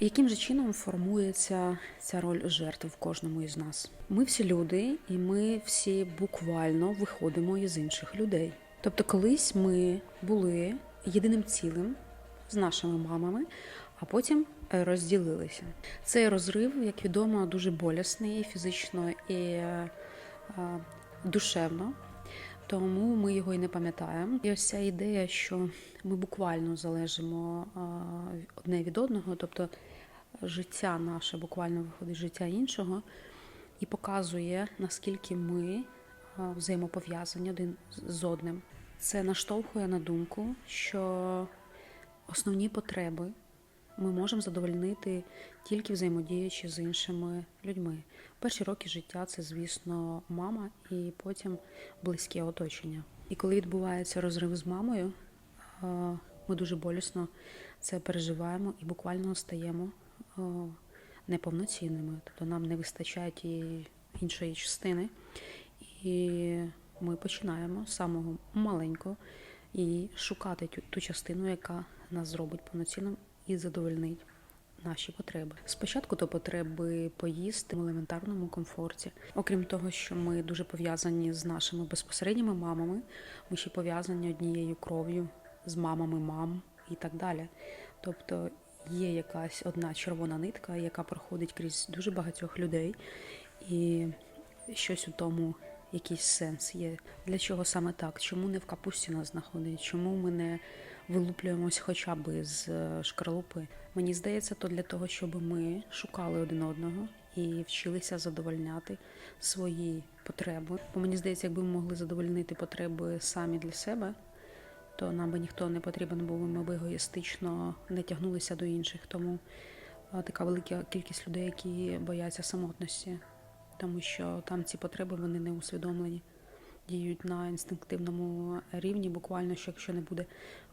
Яким же чином формується ця роль жертви в кожному із нас? Ми всі люди, і ми всі буквально виходимо із інших людей. Тобто, колись ми були єдиним цілим з нашими мамами, а потім е, розділилися. Цей розрив, як відомо, дуже болісний фізично і е, е, душевно. Тому ми його і не пам'ятаємо. І ось ця ідея, що ми буквально залежимо одне від одного, тобто життя наше буквально виходить життя іншого, і показує, наскільки ми взаємопов'язані один з- одним. Це наштовхує на думку, що основні потреби ми можемо задовольнити тільки взаємодіючи з іншими людьми. Перші роки життя це, звісно, мама і потім близьке оточення. І коли відбувається розрив з мамою, е, ми дуже болісно це переживаємо і буквально стаємо е, неповноцінними. Тобто нам не вистачає тієї іншої частини. І ми починаємо з самого маленького і шукати тю, ту частину, яка нас зробить повноцінним і задовольнить наші потреби. Спочатку то потреби поїсти в елементарному комфорті. Окрім того, що ми дуже пов'язані з нашими безпосередніми мамами, ми ще пов'язані однією кров'ю з мамами мам і так далі. Тобто є якась одна червона нитка, яка проходить крізь дуже багатьох людей, і щось у тому. Якийсь сенс є. Для чого саме так? Чому не в капусті нас знаходить? Чому ми не вилуплюємось хоча б з е, шкарлупи? Мені здається, то для того, щоб ми шукали один одного і вчилися задовольняти свої потреби. Бо мені здається, якби ми могли задовольнити потреби самі для себе, то нам би ніхто не потрібен був, ми б егоїстично не тягнулися до інших. Тому е, така велика кількість людей, які бояться самотності, тому що там ці потреби вони не усвідомлені, діють на інстинктивному рівні. Буквально, що якщо не буде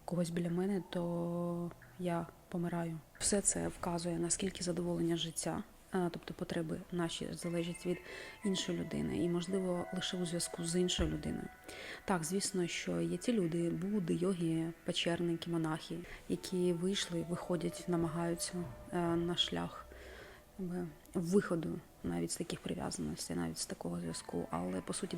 когось біля мене, то я помираю. Все це вказує наскільки задоволення життя. Е, Тобто потреби наші залежать від іншої людини, і можливо лише у зв'язку з іншою людиною. Так, звісно, що є ті люди, буди, йоги, печерники, монахи, які вийшли, виходять, намагаються е, на шлях виходу навіть з таких прив'язаностей, навіть з такого зв'язку. Але по суті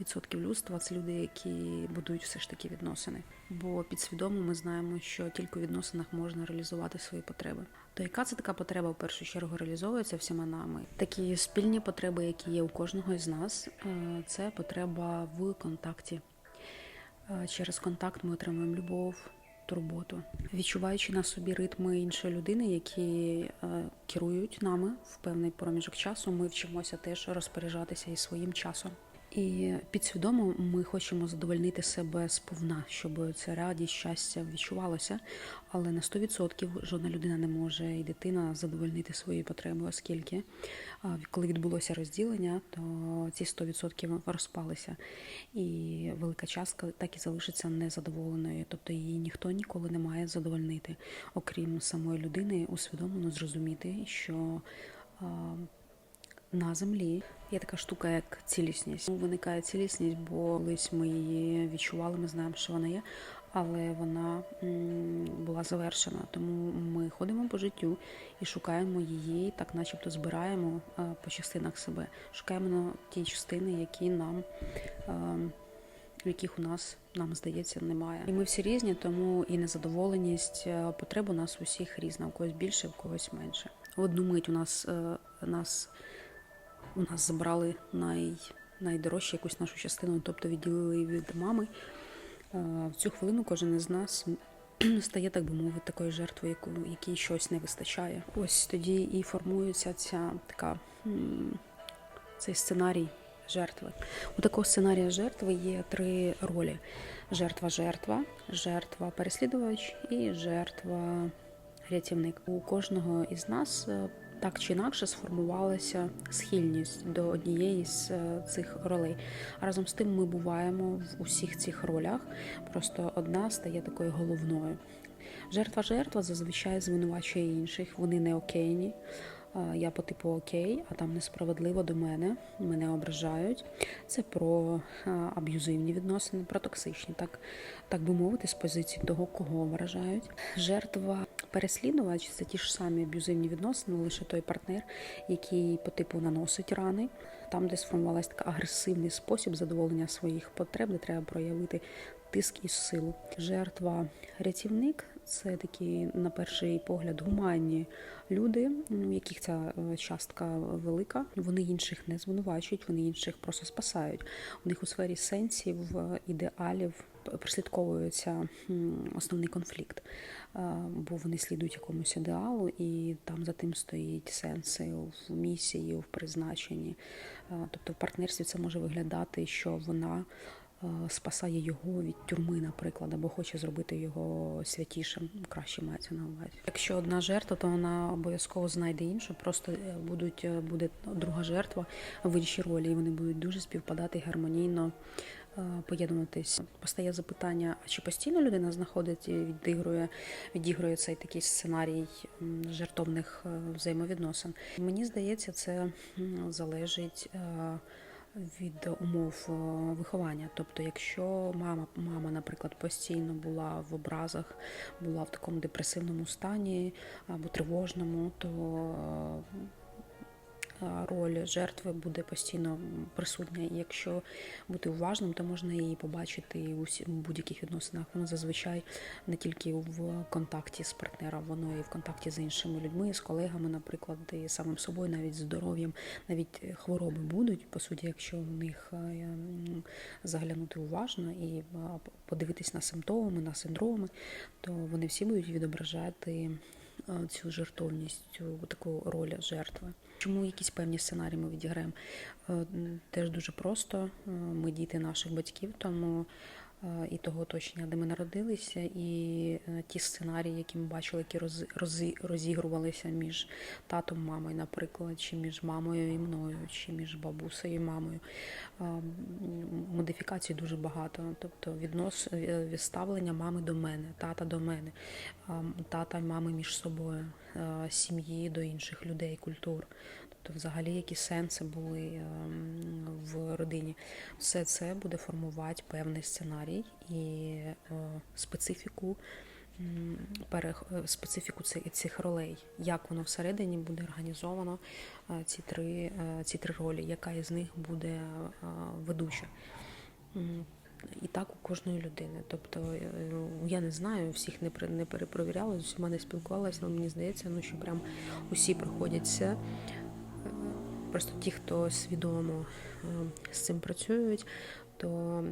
99% людства це люди, які будують все ж таки відносини. Бо підсвідомо ми знаємо, що тільки у відносинах можна реалізувати свої потреби. То яка це така потреба в першу чергу реалізовується всіма нами? Такі спільні потреби, які є у кожного із нас, е, це потреба в контакті. Е, Через контакт ми отримуємо любов, турботу, відчуваючи на собі ритми іншої людини, які е, керують нами в певний проміжок часу. Ми вчимося теж розпоряджатися і своїм часом. І підсвідомо ми хочемо задовольнити себе сповна, щоб ця радість, щастя відчувалося. Але на 100% жодна людина не може і дитина задовольнити свої потреби, оскільки коли відбулося розділення, то ці 100% розпалися, і велика частка так і залишиться незадоволеною, тобто її ніхто ніколи не має задовольнити, окрім самої людини, усвідомлено зрозуміти, що на землі є така штука, як цілісність. Виникає цілісність, бо колись ми її відчували, ми знаємо, що вона є, але вона була завершена. Тому ми ходимо по життю і шукаємо її, так начебто збираємо е, по частинах себе. Шукаємо на ті частини, які нам. е, яких у нас нам здається немає, і ми всі різні, тому і незадоволеність е, потреб у нас усіх різна, у когось більше, у когось менше. В одну мить у нас нас у нас забрали най, найдорожчу якусь нашу частину, тобто відділили її від мами. В цю хвилину кожен із нас стає, так би мовити, такою жертвою, якій щось не вистачає. Ось тоді і формується ця така цей сценарій жертви. У такого сценарія жертви є три ролі: жертва-жертва, жертва-переслідувач і жертва рятівник. У кожного із нас е, так чи інакше сформувалася схильність до однієї з е, цих ролей. А разом з тим ми буваємо в усіх цих ролях, просто одна стає такою головною. Жертва-жертва зазвичай звинувачує інших, вони не окейні. Е, Я по типу окей, а там несправедливо до мене, мене ображають. Це про е, аб'юзивні відносини, про токсичні, так, так би мовити, з позиції того, кого вражають. Жертва Переслідувач це ті ж самі аб'юзивні відносини, лише той партнер, який по типу наносить рани. Там, де сформувалась така агресивний спосіб задоволення своїх потреб, де треба проявити тиск і силу. Жертва рятівник це такі, на перший погляд, гуманні люди, у яких ця е, частка велика. Вони інших не звинувачують, вони інших просто спасають. У них у сфері сенсів, е, ідеалів прослідковується основний конфлікт, бо вони слідують якомусь ідеалу, і там за тим стоїть сенси в місії, в призначенні. Тобто в партнерстві це може виглядати, що вона спасає його від тюрми, наприклад, або хоче зробити його святішим, краще мається на увазі. Якщо одна жертва, то вона обов'язково знайде іншу. Просто е, будуть е, буде друга жертва в іншій ролі, і вони будуть дуже співпадати гармонійно. Е, Поєднуватись постає запитання: а чи постійно людина знаходить і відігрує, відігрує цей такий сценарій жертовних е, взаємовідносин? Мені здається, це залежить е, від умов виховання. Тобто, якщо мама, мама, наприклад, постійно була в образах, була в такому депресивному стані або тривожному, то роль жертви буде постійно присутня. І якщо бути уважним, то можна її побачити у будь-яких відносинах. Воно зазвичай не тільки в контакті з партнером, воно і в контакті з іншими людьми, з колегами, наприклад, і самим собою, навіть здоров'ям, навіть хвороби будуть, по суті, якщо в них е, заглянути уважно і е, подивитись на симптоми, на синдроми, то вони всі будуть відображати е, цю жертовність, цю таку роль жертви. Чому якісь певні сценарії ми відіграємо? Е, Теж дуже просто. Е, Ми діти наших батьків, тому е, і того оточення, де ми народилися, і е, ті сценарії, які ми бачили, які роз, розі- розігрувалися між татом, мамою, наприклад, чи між мамою і мною, чи між бабусею і мамою. Е, Модифікацій дуже багато. Тобто віднос е, відставлення мами до мене, тата до мене, е, тата й мами між собою, е, сім'ї до інших людей, культур. Тобто, взагалі, які сенси були е, в родині. Все це буде формувати певний сценарій і е, специфіку. е, Специфіку цих ролей, як воно всередині буде організовано, е, ці три, ці три ролі, яка із них буде ведуча. І так у кожної людини. Тобто я не знаю, всіх не не перепровіряла, з усіма не спілкувалася, але мені здається, ну що прям усі проходять це. Е, Просто ті, хто свідомо е, з цим працюють, то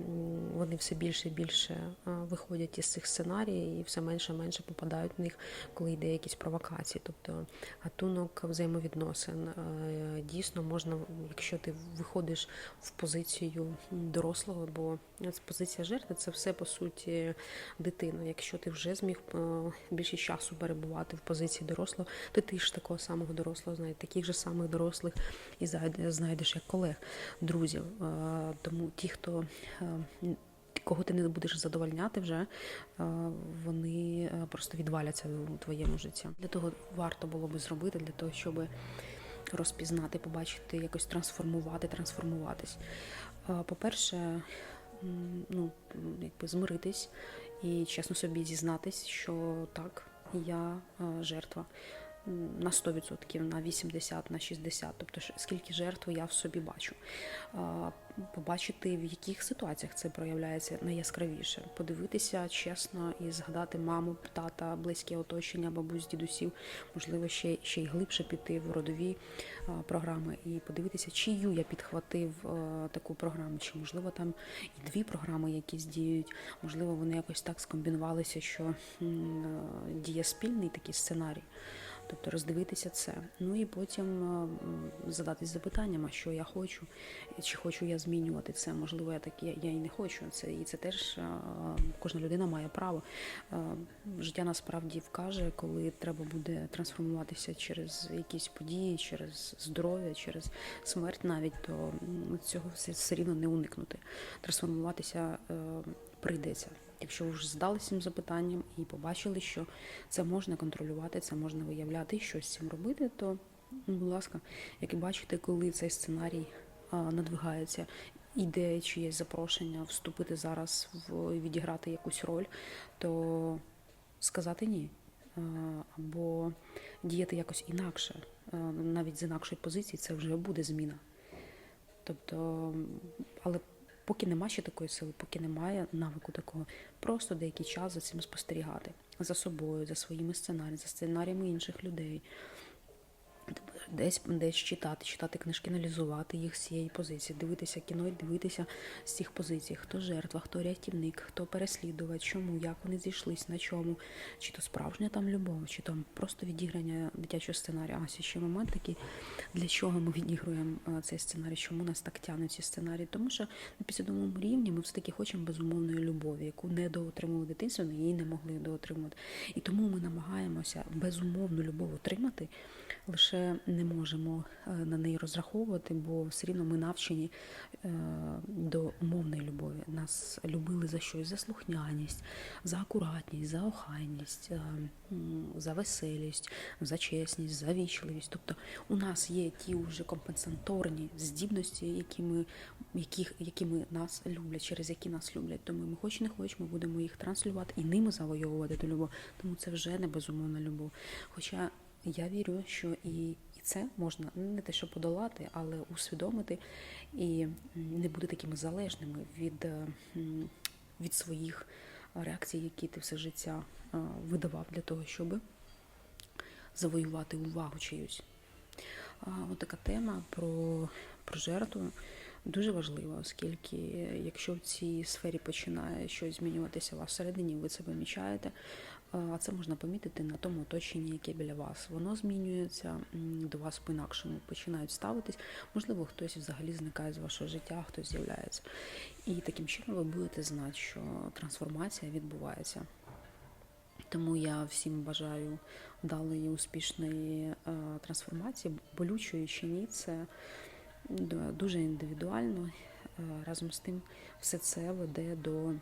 вони все більше і більше виходять із цих сценаріїв і все менше і менше попадають в них, коли йде якісь провокації. Тобто гатунок взаємовідносин. Е, Дійсно можна, якщо ти виходиш в позицію дорослого, бо позиція жертви це все по суті дитина. Якщо ти вже зміг е, більше часу перебувати в позиції дорослого, то ти ж такого самого дорослого знаєш, таких же самих дорослих і знайдеш як колег, друзів. Е, Тому ті, хто е, кого ти не будеш задовольняти вже, е, вони е, просто відваляться у твоєму житті. Для того варто було би зробити, для того, щоб розпізнати, побачити, якось трансформувати, трансформуватись. По-перше, ну, якби змиритись і чесно собі зізнатись, що так, я жертва. На 100%, на 80%, на 60%, тобто скільки жертв я в собі бачу. Побачити, в яких ситуаціях це проявляється найяскравіше, подивитися чесно і згадати маму, тата, близьке оточення, бабусь, дідусів, можливо, ще, ще й глибше піти в родові програми і подивитися, чию я підхватив таку програму, чи можливо там і дві програми якісь діють, можливо, вони якось так скомбінувалися, що діє спільний такий сценарій. Тобто роздивитися це. Ну і потім е, задатись запитанням, що я хочу, чи хочу я змінювати це. Можливо, я так я, я і не хочу. Це і це теж е, кожна людина має право. Е, Життя насправді вкаже, коли треба буде трансформуватися через якісь події, через здоров'я, через смерть навіть, то цього все, все рівно не уникнути. Трансформуватися прийдеться. Якщо ви вже здалися цим запитанням і побачили, що це можна контролювати, це можна виявляти і щось з цим робити, то, ну, будь ласка, як і бачите, коли цей сценарій надвигається, іде чиєсь запрошення вступити зараз в відіграти якусь роль, то сказати ні. або діяти якось інакше, навіть з інакшої позиції, це вже буде зміна. Тобто, але поки нема ще такої сили, поки немає навику такого, просто деякий час за цим спостерігати за собою, за своїми сценаріями, за сценаріями інших людей. Десь десь читати, читати книжки, аналізувати їх з цієї позиції, дивитися кіно і дивитися з цих позицій, хто жертва, хто рятівник, хто переслідувач, чому, як вони зійшлись, на чому, чи то справжня там любов, чи там просто відіграння дитячого сценарію. А ще момент такий, для чого ми відігруємо е, цей сценарій, чому нас так тягнуть ці сценарії? Тому що на підсвідомому рівні ми все-таки хочемо безумовної любові, яку не доотримували в дитинстві, але її не могли доотримувати. І тому ми намагаємося безумовну любов отримати, лише не можемо е, на неї розраховувати, бо все рівно ми навчені е, до умовної любові. Нас любили за щось, за слухняність, за акуратність, за охайність, е, за веселість, за чесність, за вічливість. Тобто у нас є ті вже компенсаторні здібності, які ми, яких, які ми нас люблять, через які нас люблять. Тому ми хоч не хоч, ми будемо їх транслювати і ними завойовувати ту любов. Тому це вже не безумовна любов. Хоча я вірю, що і це можна не те, що подолати, але усвідомити і не бути такими залежними від, е, від своїх реакцій, які ти все життя е, видавав для того, щоб завоювати увагу чиюсь. От така тема про, про жертву дуже важлива, оскільки якщо в цій сфері починає щось змінюватися у вас всередині, ви це помічаєте, а це можна помітити на тому оточенні, яке біля вас. Воно змінюється до вас по-інакшому, починають ставитись. Можливо, хтось взагалі зникає з вашого життя, хтось з'являється. І таким чином ви будете знати, що трансформація відбувається. Тому я всім бажаю вдалої успішної е, трансформації, болючої чи ні, це дуже індивідуально. Е, Разом з тим, все це веде до,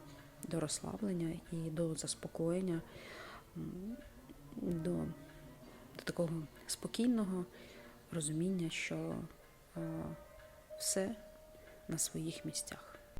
до розслаблення і до заспокоєння, до, до такого спокійного розуміння, що е, все на своїх місцях.